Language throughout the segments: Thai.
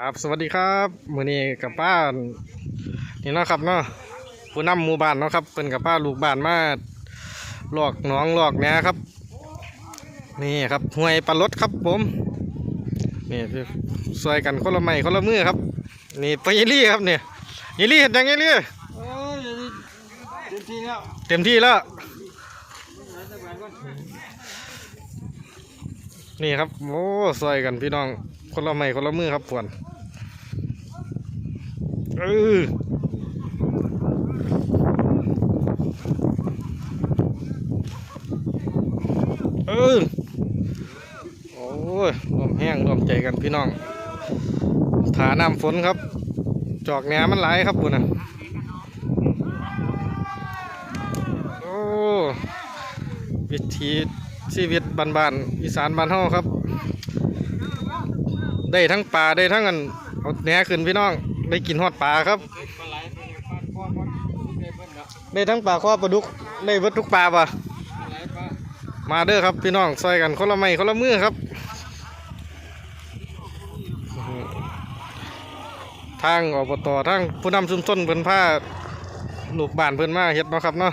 ครับสวัสดีครับมือนี้กับป้านี่เนาะครับเนาะผู้นำหมู่บ้านเนาะครับเป็นกับป้าลูกบ้านมาหลอกหนองหลอกแหนครับ นี่ครับห้วยปลารดครับผมนี่ช่วยกันคนละไม้คนละมือครับ นี่ไปยี่ลี่ครับเนี่ยยลี่เห็นยังยลี่เอ้ยเต็มที่แล้วเต็มที่แล้วนี่ครับโอ้ช่วยกันพี่น้อง คนละไม้คนละมือครับปวนเออเออโอ้ยรวมแห้งรวมใจกันพี่น้องถาน้ำฝนครับ จอกแหนมันไหลายครับปุ่นนะโอ้วิถีชีวิตบ้านๆอีสานบ้านเฮาครับ ได้ทั้งปลาได้ทั้งอันเอาแหนขึ้นพี่น้องได้กินฮอดปลาครับ ได้ทั้งปลาข้อปลาดุกได้เบิดทุกปลาปะมาเด้อครับพี่น้องซอยกันคนละไม้คนละมือครับ ทางอบตทางผู้นำชุมชนเพิ่นพาลูกบ้านเพิ่นมาเฮ็ดเนาะครับเนาะ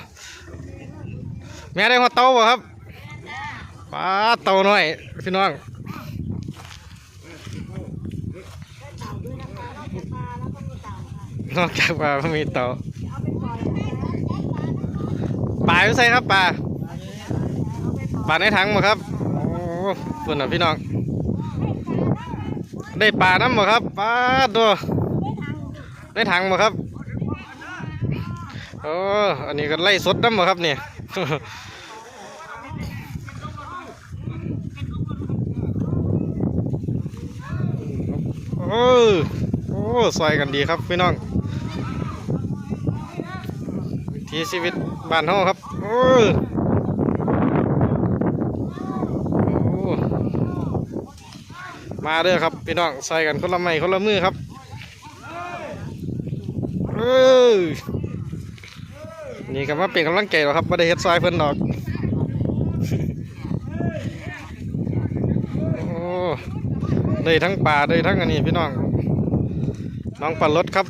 แม่ได้หัวเตาบ่ครับปลาเตาหน้อยพี่น้อง นอกจากปลาก็มีเตาปลาอยู่ใส่ครับปลาปลาในถังบ่ครับโอ้ปุ่นน่ะพี่น้อง ได้ปลาน้ำบ่ครับปลาตัวในถังบ่ครับโอ้อันนี้ก็ไล่สดน้ำบ่ครับเนี่ยโอ้โอ้ซอยกันดีครับพี่น้องวิ ถีชีวิตบ้านเฮาครับโอ้มาเด้อครับพี่น้องใส่กันคนละไม้คนละมือครับเออนี่ก็มาเป็นกำลังใจหรอกครับไม่ได้เฮ็ดซอยเพิ่นดอกโอ้ได้ทั้งป่าได้ทั้งอันนี้พี่น้องน้องปันรถครับ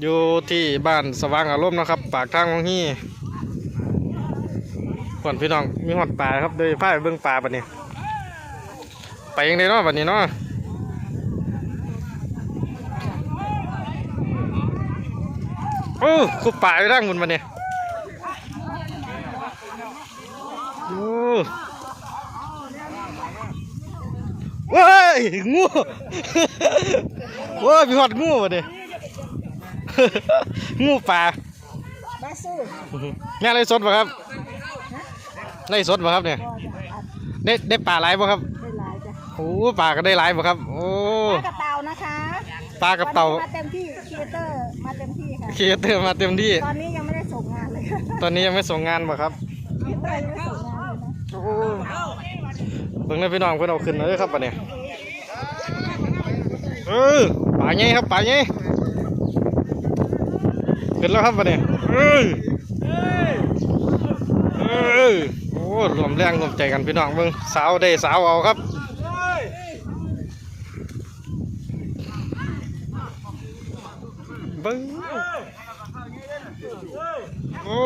อยู่ที่บ้านสว่างอารมณ์นะครับ ปากทางวังฮี่ก่อนพี่น้องมีหอดป่าครับเดยพาเบิ่งป่าบัดนี้ไปยังไงเนาะบัดนี้เนาะโอ้กูป่าไปร่างมันมาเนี่ยโอ้ว้ายงูว้ายมีหอดงูมาเนี่ย งูป่าบาสู้แม่ไรสดป่ะครับไรสดป่ะครับเนี่ยได้ได้ป่าหลายป่ะครับได้หลายจ้ะโอ้ป่าก็ได้หลายป่ะครับ โอ้ปลากระเต่านะคะปลากับเต่าวันนี้มาเต็มที่ครีเอเตอร์มาเต็มที่ค่ะเคเตอร์มาเต็มที่ ตอนนี้ยังไม่ได้ส่งงานเลยค่ะตอนนี้ยังไม่ส่งงานป่ะครับครีเอเตอร์ยังไม่ส่งงานเลยนะโอ้เบิ่งเลยพี่น้องเพิ่นเอาขึ้นเลยครับปะเนี่ยเออป่าใหญ่ครับป่าใหญ่ ขึ้นแล้วครับปะเนี่ยเออเออโอ้รวมแรงรวมใจกันพี่น้องเบิ่งสาวได้สาวเอาครับบิ่งโอ้